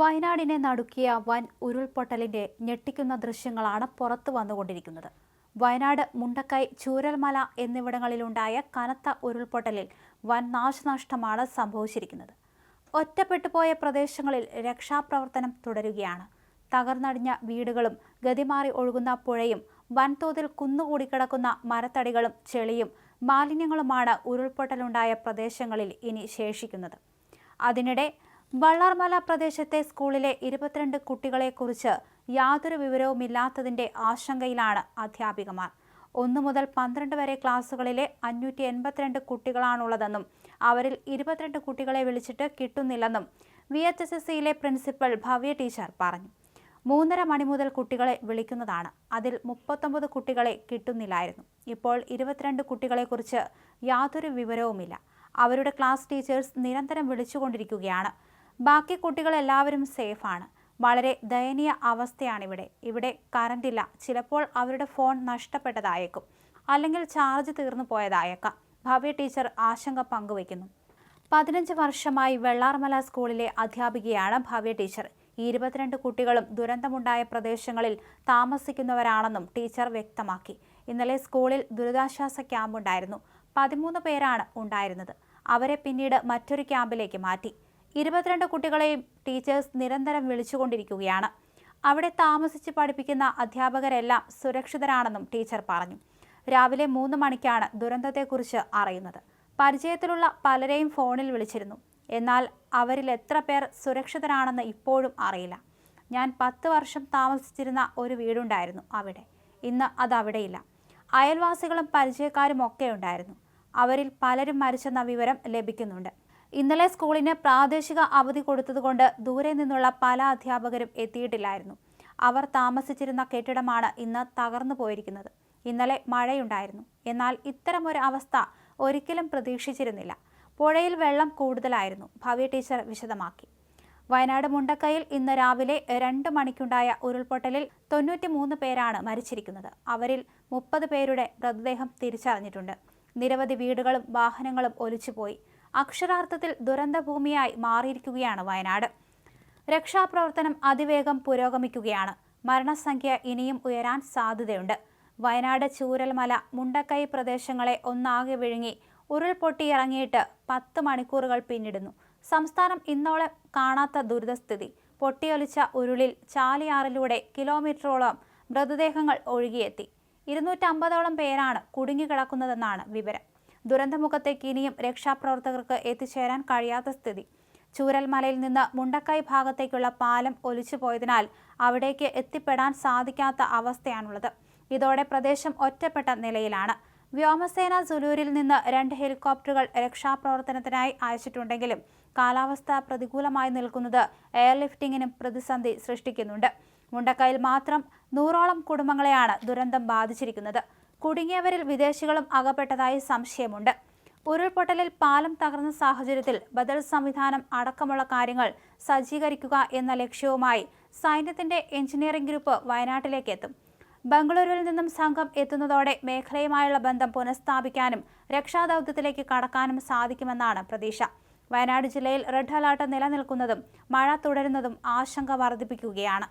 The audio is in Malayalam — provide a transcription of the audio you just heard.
വയനാടിനെ നടുക്കിയ വൻ ഉരുൾപൊട്ടലിന്റെ ഞെട്ടിക്കുന്ന ദൃശ്യങ്ങളാണ് പുറത്തു വന്നുകൊണ്ടിരിക്കുന്നത്. വയനാട് മുണ്ടക്കൈ ചൂരൽമല എന്നിവിടങ്ങളിലുണ്ടായ കനത്ത ഉരുൾപൊട്ടലിൽ വൻ നാശനഷ്ടമാണ് സംഭവിച്ചിരിക്കുന്നത്. ഒറ്റപ്പെട്ടുപോയ പ്രദേശങ്ങളിൽ രക്ഷാപ്രവർത്തനം തുടരുകയാണ്. തകർന്നടിഞ്ഞ വീടുകളും ഗതിമാറി ഒഴുകുന്ന പുഴയും വൻതോതിൽ കുന്നുകൂടിക്കിടക്കുന്ന മരത്തടികളും ചെളിയും മാലിന്യങ്ങളുമാണ് ഉരുൾപൊട്ടലുണ്ടായ പ്രദേശങ്ങളിൽ ഇനി ശേഷിക്കുന്നത്. അതിനിടെ വള്ളാർമല പ്രദേശത്തെ സ്കൂളിലെ ഇരുപത്തിരണ്ട് കുട്ടികളെക്കുറിച്ച് യാതൊരു വിവരവുമില്ലാത്തതിന്റെ ആശങ്കയിലാണ് അധ്യാപികമാർ. ഒന്നു മുതൽ പന്ത്രണ്ട് വരെ ക്ലാസുകളിലെ അഞ്ഞൂറ്റി എൺപത്തിരണ്ട് കുട്ടികളാണുള്ളതെന്നും അവരിൽ ഇരുപത്തിരണ്ട് കുട്ടികളെ വിളിച്ചിട്ട് കിട്ടുന്നില്ലെന്നും വി എച്ച് എസ് എസ് സിയിലെ പ്രിൻസിപ്പൽ ഭവ്യ ടീച്ചർ പറഞ്ഞു. മൂന്നര മണി മുതൽ കുട്ടികളെ വിളിക്കുന്നതാണ്. അതിൽ മുപ്പത്തൊമ്പത് കുട്ടികളെ കിട്ടുന്നില്ലായിരുന്നു. ഇപ്പോൾ ഇരുപത്തിരണ്ട് കുട്ടികളെക്കുറിച്ച് യാതൊരു വിവരവുമില്ല. അവരുടെ ക്ലാസ് ടീച്ചേഴ്സ് നിരന്തരം വിളിച്ചുകൊണ്ടിരിക്കുകയാണ്. ബാക്കി കുട്ടികൾ കുട്ടികളെല്ലാവരും സേഫാണ്. വളരെ ദയനീയ അവസ്ഥയാണിവിടെ. ഇവിടെ കറണ്ടില്ല. ചിലപ്പോൾ അവരുടെ ഫോൺ നഷ്ടപ്പെട്ടതായേക്കും. അല്ലെങ്കിൽ ചാർജ് തീർന്നു പോയതായേക്കാം. ഭവ്യ ടീച്ചർ ആശങ്ക പങ്കുവയ്ക്കുന്നു. പതിനഞ്ച് വർഷമായി വെള്ളാർമല സ്കൂളിലെ അധ്യാപികയാണ് ഭവ്യ ടീച്ചർ. ഇരുപത്തിരണ്ട് കുട്ടികളും ദുരന്തമുണ്ടായ പ്രദേശങ്ങളിൽ താമസിക്കുന്നവരാണെന്നും ടീച്ചർ വ്യക്തമാക്കി. ഇന്നലെ സ്കൂളിൽ ദുരിതാശ്വാസ ക്യാമ്പുണ്ടായിരുന്നു. പതിമൂന്ന് പേരാണ് ഉണ്ടായിരുന്നത്. അവരെ പിന്നീട് മറ്റൊരു ക്യാമ്പിലേക്ക് മാറ്റി. ഇരുപത്തിരണ്ട് കുട്ടികളെയും ടീച്ചേഴ്സ് നിരന്തരം വിളിച്ചുകൊണ്ടിരിക്കുകയാണ്. അവിടെ താമസിച്ച് പഠിപ്പിക്കുന്ന അധ്യാപകരെല്ലാം സുരക്ഷിതരാണെന്നും ടീച്ചർ പറഞ്ഞു. രാവിലെ മൂന്ന് മണിക്കാണ് ദുരന്തത്തെക്കുറിച്ച് അറിയുന്നത്. പരിചയത്തിലുള്ള പലരെയും ഫോണിൽ വിളിച്ചിരുന്നു. എന്നാൽ അവരിൽ എത്ര പേർ സുരക്ഷിതരാണെന്ന് ഇപ്പോഴും അറിയില്ല. ഞാൻ പത്ത് വർഷം താമസിച്ചിരുന്ന ഒരു വീടുണ്ടായിരുന്നു അവിടെ. ഇന്ന് അത് അവിടെയില്ല. അയൽവാസികളും പരിചയക്കാരും ഒക്കെ ഉണ്ടായിരുന്നു. അവരിൽ പലരും മരിച്ചെന്ന വിവരം ലഭിക്കുന്നുണ്ട്. ഇന്നലെ സ്കൂളിന് പ്രാദേശിക അവധി കൊടുത്തതുകൊണ്ട് ദൂരെ നിന്നുള്ള പല അധ്യാപകരും എത്തിയിട്ടില്ലായിരുന്നു. അവർ താമസിച്ചിരുന്ന കെട്ടിടമാണ് ഇന്ന് തകർന്നു പോയിരിക്കുന്നത്. ഇന്നലെ മഴയുണ്ടായിരുന്നു. എന്നാൽ ഇത്തരമൊരു അവസ്ഥ ഒരിക്കലും പ്രതീക്ഷിച്ചിരുന്നില്ല. പുഴയിൽ വെള്ളം കൂടുതലായിരുന്നു. ഭവ്യ ടീച്ചർ വിശദമാക്കി. വയനാട് മുണ്ടക്കയിൽ ഇന്ന് രാവിലെ രണ്ട് മണിക്കുണ്ടായ ഉരുൾപൊട്ടലിൽ തൊണ്ണൂറ്റിമൂന്ന് പേരാണ് മരിച്ചിരിക്കുന്നത്. അവരിൽ മുപ്പത് പേരുടെ മൃതദേഹം തിരിച്ചറിഞ്ഞിട്ടുണ്ട്. നിരവധി വീടുകളും വാഹനങ്ങളും ഒലിച്ചുപോയി. അക്ഷരാർത്ഥത്തിൽ ദുരന്തഭൂമിയായി മാറിയിരിക്കുകയാണ് വയനാട്. രക്ഷാപ്രവർത്തനം അതിവേഗം പുരോഗമിക്കുകയാണ്. മരണസംഖ്യ ഇനിയും ഉയരാൻ സാധ്യതയുണ്ട്. വയനാട് ചൂരൽമല മുണ്ടക്കൈ പ്രദേശങ്ങളെ ഒന്നാകെ വിഴുങ്ങി ഉരുൾപൊട്ടിയിറങ്ങിയിട്ട് പത്ത് മണിക്കൂറുകൾ പിന്നിടുന്നു. സംസ്ഥാനം ഇന്നോളം കാണാത്ത ദുരിതസ്ഥിതി. പൊട്ടിയൊലിച്ച ഉരുളിൽ ചാലിയാറിലൂടെ കിലോമീറ്ററോളം മൃതദേഹങ്ങൾ ഒഴുകിയെത്തി. ഇരുന്നൂറ്റമ്പതോളം പേരാണ് കുടുങ്ങിക്കിടക്കുന്നതെന്നാണ് വിവരം. ദുരന്തമുഖത്തേക്ക് ഇനിയും രക്ഷാപ്രവർത്തകർക്ക് എത്തിച്ചേരാൻ കഴിയാത്ത സ്ഥിതി. ചൂരൽമലയിൽ നിന്ന് മുണ്ടക്കൈ ഭാഗത്തേക്കുള്ള പാലം ഒലിച്ചു പോയതിനാൽ അവിടേക്ക് എത്തിപ്പെടാൻ സാധിക്കാത്ത അവസ്ഥയാണുള്ളത്. ഇതോടെ പ്രദേശം ഒറ്റപ്പെട്ട നിലയിലാണ്. വ്യോമസേന സുലൂരിൽ നിന്ന് രണ്ട് ഹെലികോപ്റ്ററുകൾ രക്ഷാപ്രവർത്തനത്തിനായി അയച്ചിട്ടുണ്ടെങ്കിലും കാലാവസ്ഥ പ്രതികൂലമായി നിൽക്കുന്നത് എയർലിഫ്റ്റിംഗിനും പ്രതിസന്ധി സൃഷ്ടിക്കുന്നുണ്ട്. മുണ്ടക്കയിൽ മാത്രം നൂറോളം കുടുംബങ്ങളെയാണ് ദുരന്തം ബാധിച്ചിരിക്കുന്നത്. കുടുങ്ങിയവരിൽ വിദേശികളും അകപ്പെട്ടതായി സംശയമുണ്ട്. ഉരുൾപൊട്ടലിൽ പാലം തകർന്ന സാഹചര്യത്തിൽ ബദൽ സംവിധാനം അടക്കമുള്ള കാര്യങ്ങൾ സജ്ജീകരിക്കുക എന്ന ലക്ഷ്യവുമായി സൈന്യത്തിന്റെ എഞ്ചിനീയറിംഗ് ഗ്രൂപ്പ് വയനാട്ടിലേക്ക് എത്തും. ബംഗളൂരുവിൽ നിന്നും സംഘം എത്തുന്നതോടെ മേഖലയുമായുള്ള ബന്ധം പുനഃസ്ഥാപിക്കാനും രക്ഷാദൌത്യത്തിലേക്ക് കടക്കാനും സാധിക്കുമെന്നാണ് പ്രതീക്ഷ. വയനാട് ജില്ലയിൽ റെഡ് അലർട്ട് നിലനിൽക്കുന്നതും മഴ തുടരുന്നതും ആശങ്ക വർദ്ധിപ്പിക്കുകയാണ്.